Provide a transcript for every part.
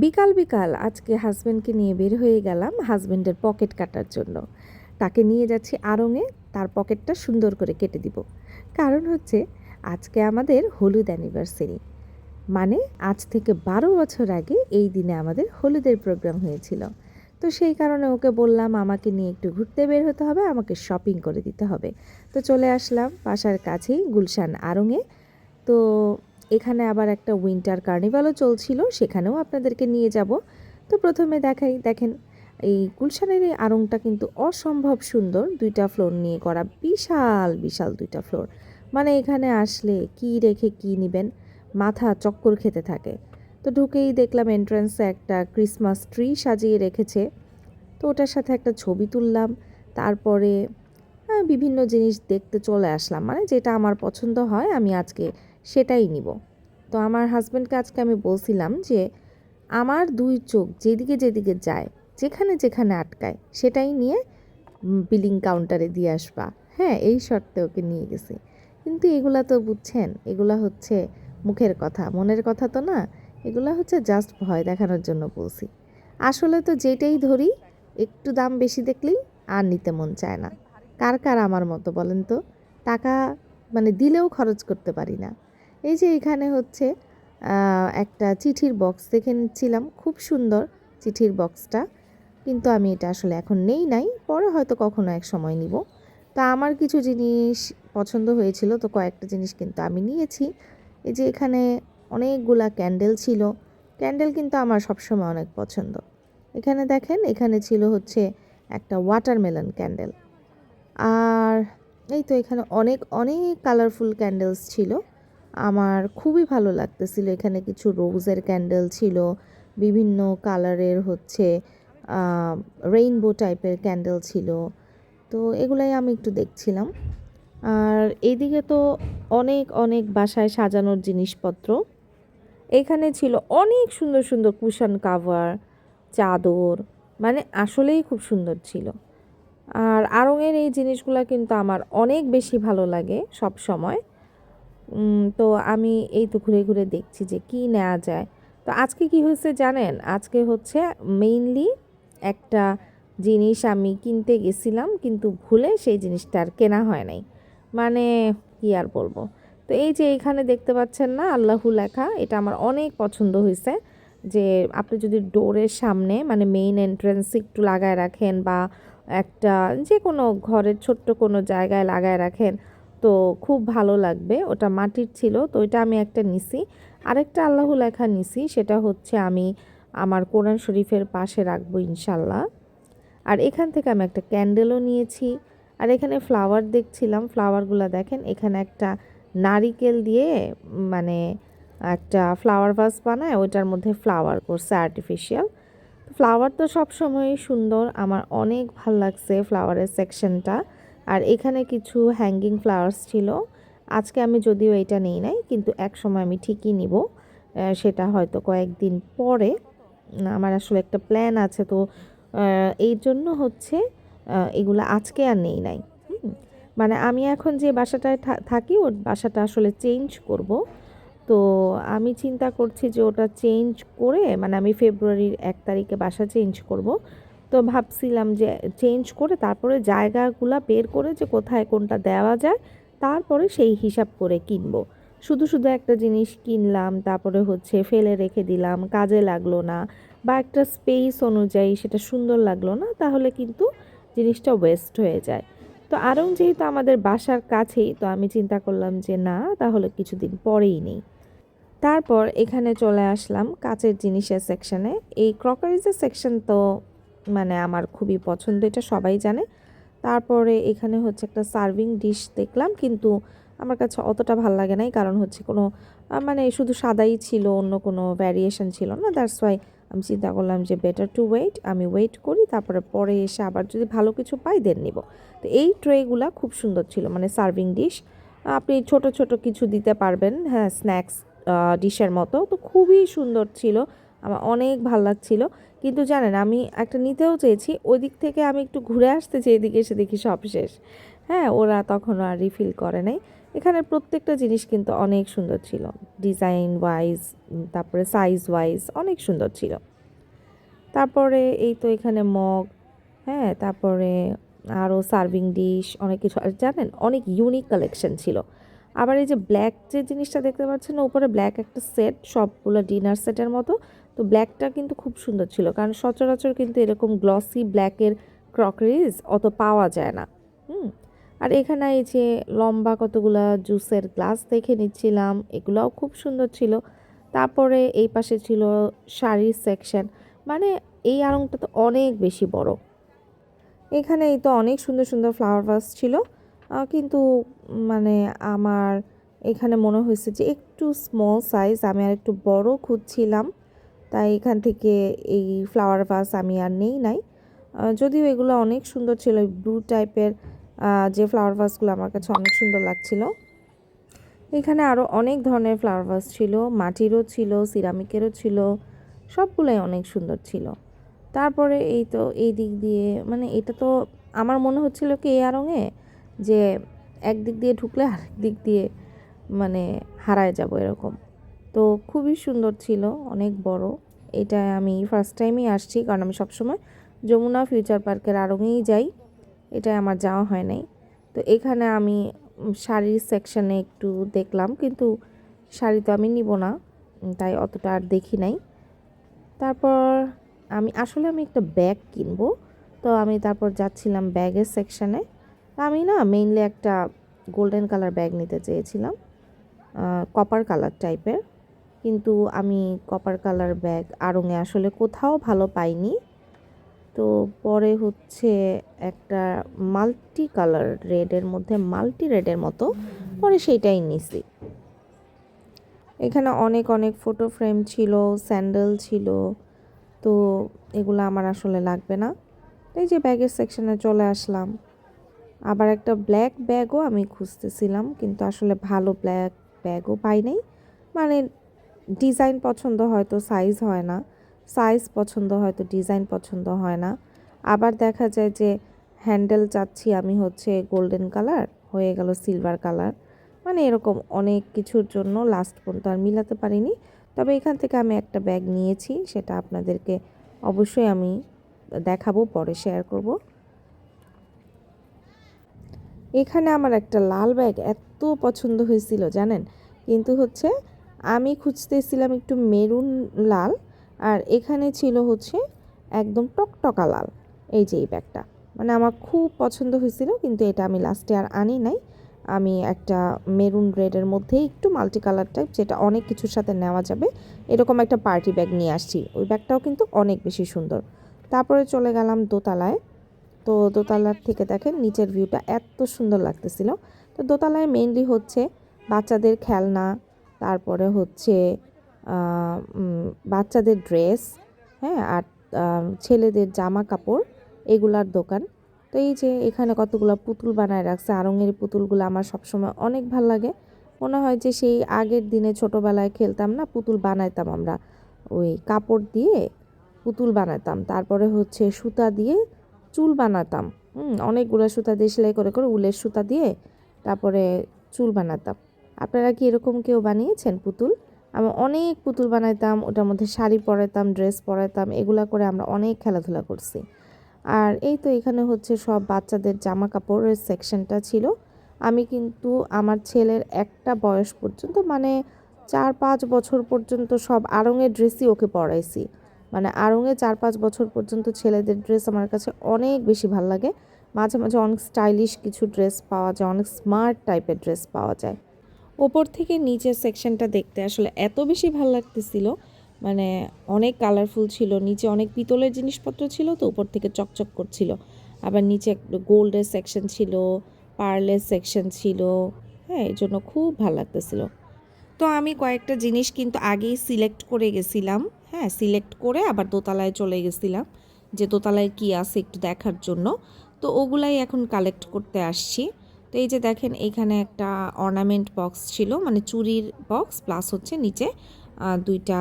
বিকাল বিকাল আজকে হাজব্যান্ডকে নিয়ে বের হয়ে গেলাম হাজব্যান্ডের পকেট কাটার জন্য। তাকে নিয়ে যাচ্ছি আড়ঙে, তার পকেটটা সুন্দর করে কেটে দিব। কারণ হচ্ছে, আজকে আমাদের হলুদ অ্যানিভার্সারি মানে আজ থেকে বারো বছর আগে এই দিনে আমাদের হলুদের প্রোগ্রাম হয়েছিল। তো সেই কারণে ওকে বললাম, আমাকে নিয়ে একটু ঘুরতে বের হতে হবে, আমাকে শপিং করে দিতে হবে। তো চলে আসলাম বাসার কাছেই গুলশান আড়ঙে। তো এখানে আবার একটা উইন্টার কার্নিভালও চলছিল, সেখানেও আপনাদেরকে নিয়ে যাব। তো প্রথমে দেখাই, দেখেন, এই গুলশানের এই আড়ংটা কিন্তু অসম্ভব সুন্দর, দুইটা ফ্লোর নিয়ে করা, বিশাল বিশাল দুইটা ফ্লোর মানে এখানে আসলে কি রেখে কি নেবেন, মাথা চক্কর খেতে থাকে। তো ঢুকেই দেখলাম এন্ট্রান্সে একটা ক্রিসমাস ট্রি সাজিয়ে রেখেছে। তো ওটার সাথে একটা ছবি তুললাম, তারপরে বিভিন্ন জিনিস দেখতে চলে আসলাম। মানে যেটা আমার পছন্দ হয়, আমি আজকে সেটাই নিব। তো আমার হাজব্যান্ডকে আজকে আমি বলছিলাম যে, আমার দুই চোখ যেদিকে যেদিকে যায়, যেখানে যেখানে আটকায়, সেটাই নিয়ে বিলিং কাউন্টারে দিয়ে আসবা। হ্যাঁ এই শর্তে ওকে নিয়ে গেছি। কিন্তু এগুলা তো বুঝছেন, এগুলা হচ্ছে মুখের কথা, মনের কথা তো না, এগুলা হচ্ছে জাস্ট ভয় দেখানোর জন্য বলছি। আসলে তো যেটাই ধরি, একটু দাম বেশি দেখলেই আর নিতে মন চায় না। কার কার আমার মতো বলেন তো? টাকা মানে দিলেও খরচ করতে পারি না। এই যে এখানে হচ্ছে একটা চিঠির বক্স দেখে নিচ্ছিলাম। খুব সুন্দর চিঠির বক্সটা কিন্তু আমি এটা আসলে এখন নেই নাই, পরে হয়তো কখনো এক সময় নিব। তা আমার কিছু জিনিস পছন্দ হয়েছিল, তো কয়েকটা জিনিস কিন্তু আমি নিয়েছি। এই যে এখানে অনেকগুলা ক্যান্ডেল ছিল। ক্যান্ডেল কিন্তু আমার সবসময় অনেক পছন্দ। এখানে দেখেন, এখানে ছিল হচ্ছে একটা ওয়াটারমেলন ক্যান্ডেল আর এই তো এখানে অনেক অনেক কালারফুল ক্যান্ডেলস ছিল। আমার খুবই ভালো লাগতেছিল। এখানে কিছু রোজের ক্যান্ডেল ছিল, বিভিন্ন কালারের হচ্ছে রেইনবো টাইপের ক্যান্ডেল ছিল। তো এগুলাই আমি একটু দেখছিলাম। আর এইদিকে তো অনেক অনেক বাসায় সাজানোর জিনিসপত্র। এখানে ছিল অনেক সুন্দর সুন্দর কুশন কাভার চাদর মানে আসলেই খুব সুন্দর ছিল। আর আড়ংয়ের এই জিনিসগুলো কিন্তু আমার অনেক বেশি ভালো লাগে সব সময় তো আমি এই তো ঘুরে ঘুরে দেখছি যে কি নেওয়া যায়। তো আজকে কি হয়েছে জানেন? আজকে হচ্ছে মেইনলি একটা জিনিস আমি কিনতে গেছিলাম, কিন্তু ভুলে সেই জিনিসটা আর কেনা হয় নাই। মানে কি আর বলব? তো এই যে এখানে দেখতে পাচ্ছেন না, আল্লাহু লেখা, এটা আমার অনেক পছন্দ হয়েছে। যে আপনি যদি ডোরের সামনে মানে মেইন এন্ট্রেন্সে একটু লাগায় রাখেন বা একটা যে কোনো ঘরের ছোট্ট কোনো জায়গায় লাগায় রাখেন তো খুব ভালো লাগবে। ওটা মাটির ছিল, তো ওইটা আমি একটা নিছি। আরেকটা আল্লাহু লেখা নিছি, সেটা হচ্ছে আমি আমার কোরআন শরীফের পাশে রাখব ইনশাল্লাহ আর এখান থেকে আমি একটা ক্যান্ডেলও নিয়েছি। আর এখানে ফ্লাওয়ার দেখছিলাম, ফ্লাওয়ারগুলো দেখেন, এখানে একটা নারিকেল দিয়ে মানে একটা ফ্লাওয়ার ভাস বানায়, ওইটার মধ্যে ফ্লাওয়ার করছে আর্টিফিশিয়াল। ফ্লাওয়ার তো সব সময়ই সুন্দর, আমার অনেক ভালো লাগছে ফ্লাওয়ারের সেকশনটা। আর এখানে কিছু হ্যাঙ্গিং ফ্লাওয়ার্স ছিল। আজকে আমি যদিও এটা নেই নাই, কিন্তু এক সময় আমি ঠিকই নিব। সেটা হয়তো কয়েকদিন পরে। আমার আসলে একটা প্ল্যান আছে, তো এই জন্য হচ্ছে এগুলো আজকে আর নেই নাই। মানে আমি এখন যে বাসাটায় থাকি, ওর বাসাটা আসলে চেঞ্জ করব। তো, আমি চিন্তা করছি যে ওটা চেঞ্জ করে মানে আমি ফেব্রুয়ারির এক তারিখে বাসা চেঞ্জ করব। তো ভাবছিলাম যে চেঞ্জ করে তারপরে জায়গাগুলো বের করে যে কোথায় কোনটা দেওয়া যায়, তারপরে সেই হিসাব করে কিনবো। শুধু শুধু একটা জিনিস কিনলাম, তারপরে হচ্ছে ফেলে রেখে দিলাম, কাজে লাগল না বা একটা স্পেস অনুযায়ী সেটা সুন্দর লাগল না, তাহলে কিন্তু জিনিসটা ওয়েস্ট হয়ে যায়। তো আরও যেহেতু আমাদের বাসার কাছেই, তো আমি চিন্তা করলাম যে না, তাহলে কিছুদিন পরেই নেই। তারপর এখানে চলে আসলাম কাচের জিনিসের সেকশানে এই ক্রকারিজের সেকশন তো মানে আমার খুবই পছন্দ, এটা সবাই জানে। তারপরে এখানে হচ্ছে একটা সার্ভিং ডিশ দেখলাম, কিন্তু আমার কাছে অতটা ভালো লাগে নাই, কারণ হচ্ছে কোনো মানে শুধু সাদাই ছিল, অন্য কোনো ভ্যারিয়েশন ছিল না। দ্যাটস ওয়াই আমি চিন্তা করলাম যে বেটার টু ওয়েট আমি ওয়েট করি, তারপরে পরে এসে আবার যদি ভালো কিছু পাই দেন নিব। তো এই ট্রেগুলা খুব সুন্দর ছিল মানে সার্ভিং ডিশ আপনি ছোট ছোট কিছু দিতে পারবেন হ্যাঁ স্ন্যাক্স ডিশের মতো। তো খুবই সুন্দর ছিল, আমার অনেক ভালো লাগছিল। কিন্তু জানেন, আমি একটা নিতেও চেয়েছি ওই দিক থেকে আমি একটু ঘুরে আসতে চেয়ে এদিকে এসে দেখি সব শেষ। হ্যাঁ ওরা তখন আর রিফিল করে নাই। এখানে প্রত্যেকটা জিনিস কিন্তু অনেক সুন্দর ছিল। ডিজাইন ওয়াইজ তারপরে সাইজ ওয়াইজ অনেক সুন্দর ছিল। তারপরে এই তো এখানে মগ হ্যাঁ তারপরে আরও সার্ভিং ডিশ অনেক কিছু। আর জানেন, অনেক ইউনিক কালেকশন ছিল। আবার এই যে ব্ল্যাক যে জিনিসটা দেখতে পাচ্ছেন, উপরে ব্ল্যাক একটা সেট সবগুলো ডিনার সেটের মতো। তো ব্ল্যাকটা কিন্তু খুব সুন্দর ছিল। কারণ সচরাচর কিন্তু এরকম গ্লসি ব্ল্যাকের ক্রকারিজ অত পাওয়া যায় না। হুম? আর এখানে এই যে লম্বা কতগুলা জুসের গ্লাস দেখে নিচ্ছিলাম, এগুলোও খুব সুন্দর ছিল। তারপরে এই পাশে ছিল শাড়ির সেকশন মানে এই আড়ংটা তো অনেক বেশি বড়। এখানে এই তো অনেক সুন্দর সুন্দর ফ্লাওয়ার ভাস ছিল। কিন্তু মানে আমার এখানে মনে হয়েছে যে একটু স্মল সাইজ আমি আর একটু বড় খুঁজছিলাম। তাই এখান থেকে এই ফ্লাওয়ার ভাস আমি আর নেই নাই। যদিও এগুলো অনেক সুন্দর ছিল ব্লু টাইপের যে ফ্লাওয়ার ভাসগুলো আমার কাছে অনেক সুন্দর লাগছিল। এখানে আরও অনেক ধরনের ফ্লাওয়ার ভাস ছিল, মাটিরও ছিল সিরামিকেরও ছিল, সবগুলোই অনেক সুন্দর ছিল। তারপরে এই তো এই দিক দিয়ে মানে এটা তো আমার মনে হচ্ছিল কি এই আরঙে যে একদিক দিয়ে ঢুকলে আরেক দিক দিয়ে মানে হারায় যাব এরকম। তো খুবই সুন্দর ছিল, অনেক বড়। এটা আমি ফার্স্ট টাইমই আসছি, কারণ আমি সবসময় যমুনা ফিউচার পার্কের আড়ঙেই যাই। এটাই আমার যাওয়া হয় নাই। তো এখানে আমি শাড়ির সেকশানে একটু দেখলাম, কিন্তু শাড়ি তো আমি নিব না, তাই অতটা আর দেখি নাই। তারপর আমি, আসলে আমি একটা ব্যাগ কিনবো, তো আমি তারপর যাচ্ছিলাম ব্যাগের সেকশানে আমি না মেইনলি একটা গোল্ডেন কালার ব্যাগ নিতে চেয়েছিলাম কপার কালার টাইপের কিন্তু আমি কপার কালার ব্যাগ আড়ঙে আসলে কোথাও ভালো পাইনি। তো পরে হচ্ছে একটা মাল্টি কালার রেডের মধ্যে মাল্টি রেডের মতো, পরে সেইটাই নিছি। এখানে অনেক অনেক ফটো ফ্রেম ছিল স্যান্ডেল ছিল, তো এগুলো আমার আসলে লাগবে না। এই যে ব্যাগের সেকশনে চলে আসলাম। আবার একটা ব্ল্যাক ব্যাগও আমি খুঁজতেছিলাম, কিন্তু আসলে ভালো ব্ল্যাক ব্যাগও পাই নাই। মানে ডিজাইন পছন্দ হয়তো সাইজ হয় না, সাইজ পছন্দ হয়তো ডিজাইন পছন্দ হয় না। আবার দেখা যায় যে হ্যান্ডেল চাচ্ছি আমি হচ্ছে গোল্ডেন কালার, হয়ে গেল সিলভার কালার। মানে এরকম অনেক কিছুর জন্য লাস্ট পর্যন্ত আর মিলাতে পারিনি। তবে এখান থেকে আমি একটা ব্যাগ নিয়েছি, সেটা আপনাদেরকে অবশ্যই আমি দেখাবো, পরে শেয়ার করব। এখানে আমার একটা লাল ব্যাগ এত পছন্দ হয়েছিল, জানেন? কিন্তু হচ্ছে আমি খুঁজতেছিলাম একটু মেরুন লাল, আর এখানে ছিল হচ্ছে একদম টকটকা লাল। এই যে এই ব্যাগটা। মানে আমার খুব পছন্দ হয়েছিল, কিন্তু এটা আমি লাস্টে আর আনি নাই। আমি একটা মেরুন রেডের মধ্যে একটু মাল্টি কালার টাইপ যেটা অনেক কিছুর সাথে নেওয়া যাবে। এরকম একটা পার্টি ব্যাগ নিয়ে আসছি। ওই ব্যাগটাও কিন্তু অনেক বেশি সুন্দর। তারপরে চলে গেলাম দোতলায়। তো দোতলার থেকে দেখেন নিচের ভিউটা এত সুন্দর লাগতেছিল। তো দোতলায় মেনলি হচ্ছে বাচ্চাদের খেলনা তারপরে হচ্ছে বাচ্চাদের ড্রেস হ্যাঁ আর ছেলেদের জামা কাপড় এগুলার দোকান। তো এই যে এখানে কতগুলো পুতুল বানায় রাখছে, আরঙের পুতুলগুলো আমার সবসময় অনেক ভালো লাগে। মনে হয় যে সেই আগের দিনে ছোটোবেলায় খেলতাম না, পুতুল বানাইতাম আমরা। ওই কাপড় দিয়ে পুতুল বানাতাম, তারপরে হচ্ছে সুতা দিয়ে চুল বানাতাম। হুম, অনেকগুলো সুতা দিয়ে সেলাই করে করে উলের সুতা দিয়ে তারপরে চুল বানাতাম। আপনারা কি এরকম কেউ বানিয়েছেন পুতুল? আমি অনেক পুতুল বানাইতাম, ওটার মধ্যে শাড়ি পরাইতাম, ড্রেস পরাইতাম, এগুলা করে আমরা অনেক খেলাধুলা করছি। আর এই তো এখানে হচ্ছে সব বাচ্চাদের জামা কাপড়ের সেকশনটা ছিল। আমি কিন্তু আমার ছেলের একটা বয়স পর্যন্ত মানে চার পাঁচ বছর পর্যন্ত সব আড়ঙের ড্রেসই ওকে পরাইছি। মানে আড়ঙে চার পাঁচ বছর পর্যন্ত ছেলেদের ড্রেস আমার কাছে অনেক বেশি ভালো লাগে। মাঝে মাঝে অনেক স্টাইলিশ কিছু ড্রেস পাওয়া যায়, অনেক স্মার্ট টাইপের ড্রেস পাওয়া যায়। ওপর থেকে নিচের সেকশনটা দেখতে আসলে এত বেশি ভালো লাগতেছিল। মানে অনেক কালারফুল ছিল, নিচে অনেক পিতলের জিনিসপত্র ছিল তো উপর থেকে চকচক করছিল। আবার নিচে একটা গোল্ডের সেকশন ছিল, পার্লের সেকশন ছিল হ্যাঁ এই জন্য খুব ভালো লাগতেছিল। তো আমি কয়েকটা জিনিস কিন্তু আগেই সিলেক্ট করে গেছিলাম হ্যাঁ সিলেক্ট করে আবার দোতলায় চলে গেছিলাম। যে দোতলায় কি আছে একটু দেখার জন্য। তো ওগুলাই এখন কালেক্ট করতে আসছি। তো এই যে দেখেন, এইখানে একটা অর্নামেন্ট বক্স ছিল মানে চুরির বক্স প্লাস হচ্ছে নিচে দুইটা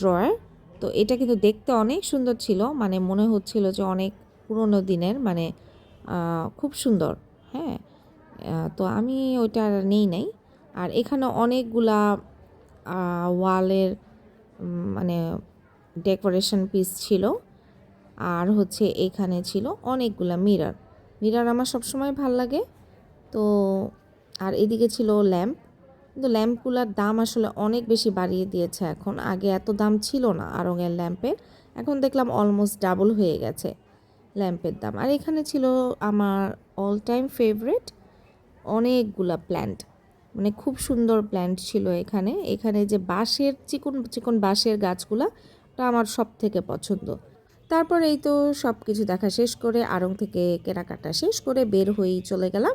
ড্রয়ার তো এটা কিন্তু দেখতে অনেক সুন্দর ছিল মানে মনে হচ্ছিল যে অনেক পুরনো দিনের মানে খুব সুন্দর হ্যাঁ? তো আমি ওইটা নেই নাই। আর এখানে অনেকগুলা ওয়ালের মানে ডেকোরেশন পিস ছিল, আর হচ্ছে এখানে ছিল অনেকগুলা মিরার মিরার আমার সবসময় ভালো লাগে। তো আর এদিকে ছিল ল্যাম্প। কিন্তু ল্যাম্পগুলোর দাম আসলে অনেক বেশি বাড়িয়ে দিয়েছে এখন। আগে এত দাম ছিল না আরঙের ল্যাম্পের। এখন দেখলাম অলমোস্ট ডাবল হয়ে গেছে ল্যাম্পের দাম। আর এখানে ছিল আমার অল টাইম ফেভারেট অনেকগুলা প্ল্যান্ট মানে খুব সুন্দর প্ল্যান্ট ছিল এখানে। এখানে যে বাঁশের, চিকন চিকন বাঁশের গাছগুলা, ওটা আমার সব থেকে পছন্দ। তারপর এই তো সব কিছু দেখা শেষ করে আড়ং থেকে কেনাকাটা শেষ করে বের হয়েই চলে গেলাম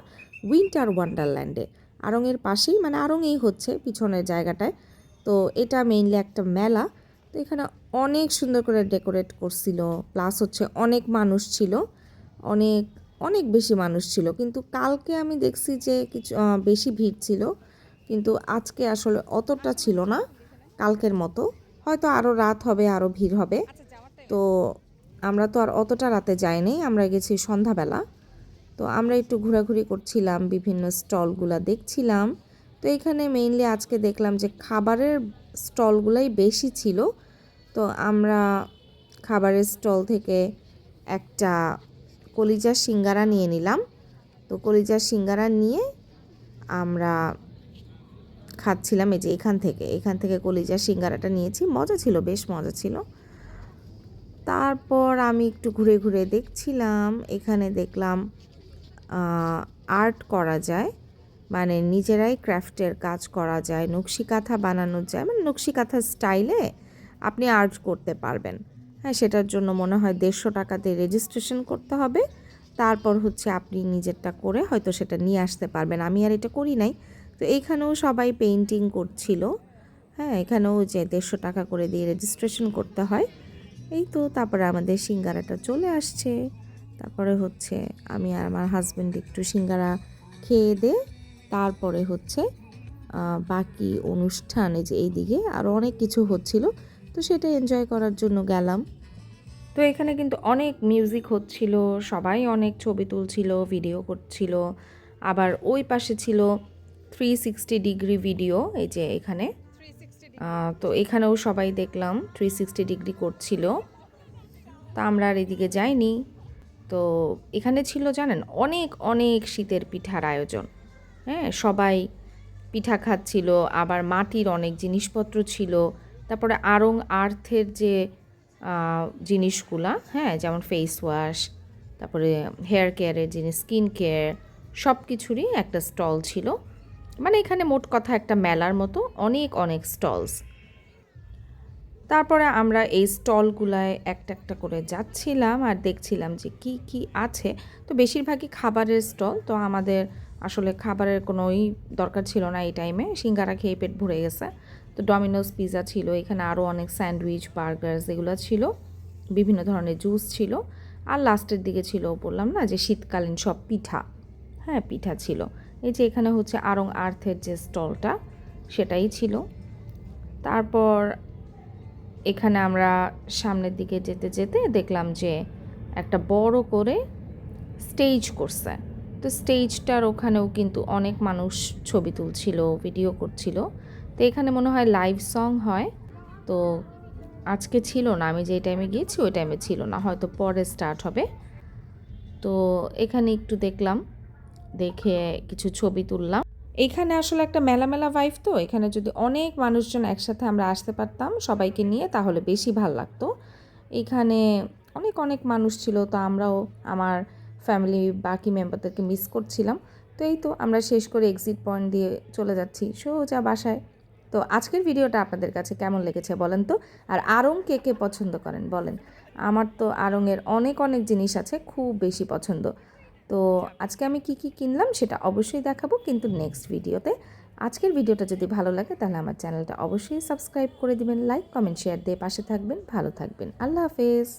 উইন্টার ওয়ান্ডারল্যান্ডে। আড়ংয়ের পাশেই মানে আড়ংয়েই হচ্ছে পিছনের জায়গাটায়। তো এটা মেইনলি একটা মেলা। তো এখানে অনেক সুন্দর করে ডেকোরেট করছিল। প্লাস হচ্ছে অনেক মানুষ ছিল। অনেক অনেক বেশি মানুষ ছিল। কিন্তু কালকে আমি দেখছি যে কিছু বেশি ভিড় ছিল। কিন্তু আজকে আসলে অতটা ছিল না কালকের মতো। হয়তো আরও রাত হবে আরও ভিড় হবে। তো আমরা তো আর অতটা রাতে যাইনি আমরা গেছি সন্ধ্যাবেলা। তো আমরা একটু ঘোরাঘুরি করছিলাম, বিভিন্ন স্টলগুলা দেখছিলাম। তো এখানে মেইনলি আজকে দেখলাম যে খাবারের স্টলগুলাই বেশি ছিল। তো আমরা খাবারের স্টল থেকে একটা কলিজা সিঙ্গারা নিয়ে নিলাম। তো কলিজা সিঙ্গারা নিয়ে আমরা খাচ্ছিলাম এই যে এখান থেকে। এখান থেকে কলিজা সিঙ্গারাটা নিয়েছি। মজা ছিল, বেশ মজা ছিল। তারপর আমি একটু ঘুরে ঘুরে দেখছিলাম, এখানে দেখলাম আর্ট করা যায় মানে নিজেরাই ক্রাফটের কাজ করা যায় নকশি কাঁথা বানানো যায় মানে নকশি কাঁথা স্টাইলে আপনি আর্ট করতে পারবেন। হ্যাঁ সেটার জন্য মনে হয় দেড়শো টাকাতে রেজিস্ট্রেশন করতে হবে, তারপর হচ্ছে আপনি নিজেরটা করে হয়তো সেটা নিয়ে আসতে পারবেন। আমি আর এটা করি নাই। তো এইখানেও সবাই পেন্টিং করছিল। হ্যাঁ এখানেও যে দেড়শো টাকা করে দিয়ে রেজিস্ট্রেশন করতে হয় এই তো তারপরে আমাদের সিঙ্গারাটা চলে আসছে। তারপরে হচ্ছে আমি আর আমার হাজব্যান্ড একটু সিঙ্গারা খেয়ে দে তারপরে হচ্ছে বাকি অনুষ্ঠান এই যে এইদিকে আরও অনেক কিছু হচ্ছিল। তো সেটা এনজয় করার জন্য গেলাম। তো এখানে কিন্তু অনেক মিউজিক হচ্ছিল, সবাই অনেক ছবি তুলছিল ভিডিও করছিল। আবার ওই পাশে ছিল থ্রি সিক্সটি ডিগ্রি ভিডিও এই যে এখানে। তো এখানেও সবাই দেখলাম থ্রি সিক্সটি ডিগ্রি করছিল। তা আমরা আর এদিকে যাইনি। তো এখানে ছিল জানেন, অনেক অনেক শীতের পিঠার আয়োজন। হ্যাঁ সবাই পিঠা খাচ্ছিল, আবার মাটির অনেক জিনিসপত্র ছিল। তারপরে আড়ং আর্থের যে জিনিসগুলা হ্যাঁ যেমন ফেস ওয়াশ তারপরে হেয়ার কেয়ারের জিনিস স্কিন কেয়ার সব কিছুরই একটা স্টল ছিল। মানে এখানে মোট কথা একটা মেলার মতো, অনেক অনেক স্টলস তারপরে আমরা এই স্টলগুলায় একটা একটা করে যাচ্ছিলাম আর দেখছিলাম যে কি কি আছে। তো বেশিরভাগই খাবারের স্টল, তো আমাদের আসলে খাবারের কোনোই দরকার ছিল না এই টাইমে সিঙ্গারা খেয়ে পেট ভরে গেছে। তো ডমিনোস পিৎজা ছিল, এখানে আরও অনেক স্যান্ডউইচ বার্গার এগুলো ছিল। বিভিন্ন ধরনের জুস ছিল। আর লাস্টের দিকে ছিল, বললাম না যে শীতকালীন সব পিঠা। হ্যাঁ পিঠা ছিল। এই যে এখানে হচ্ছে আরং আর্থের যে স্টলটা, সেটাই ছিল। তারপর এখানে আমরা সামনের দিকে যেতে যেতে দেখলাম যে একটা বড় করে স্টেজ করছে। তো স্টেজটার ওখানেও কিন্তু অনেক মানুষ ছবি তুলছিল, ভিডিও করছিল। তো এখানে মনে হয় লাইভ সং হয়। তো আজকে ছিল না, আমি যেই টাইমে গিয়েছি, ওই টাইমে ছিল না, হয়তো পরে স্টার্ট হবে। তো এখানে একটু দেখলাম দেখে কিছু ছবি তুললাম। এখানে আসলে একটা মেলা মেলা ভাইফ তো, এখানে যদি অনেক মানুষজন একসাথে আমরা আসতে পারতাম সবাইকে নিয়ে, তাহলে বেশি ভালো লাগতো। এখানে অনেক অনেক মানুষ ছিল, তো আমরাও আমার ফ্যামিলি বাকি মেম্বারদেরকে মিস করছিলাম। তো এই তো আমরা শেষ করে এক্সিট পয়েন্ট দিয়ে চলে যাচ্ছি, সোজা বাসায়। তো আজকের ভিডিওটা আপনাদের কাছে কেমন লেগেছে বলেন তো? আর আরং কে কে পছন্দ করেন বলেন? আমার তো আরঙের অনেক অনেক জিনিস আছে, খুব বেশি পছন্দ। তো আজকে আমি কি কি কিনলাম সেটা অবশ্যই দেখাবো কিন্তু নেক্সট ভিডিওতে আজকের ভিডিওটা যদি ভালো লাগে তাহলে আমার চ্যানেলটা অবশ্যই সাবস্ক্রাইব করে দিবেন লাইক কমেন্ট শেয়ার দিয়ে পাশে থাকবেন ভালো থাকবেন। আল্লাহ হাফেজ।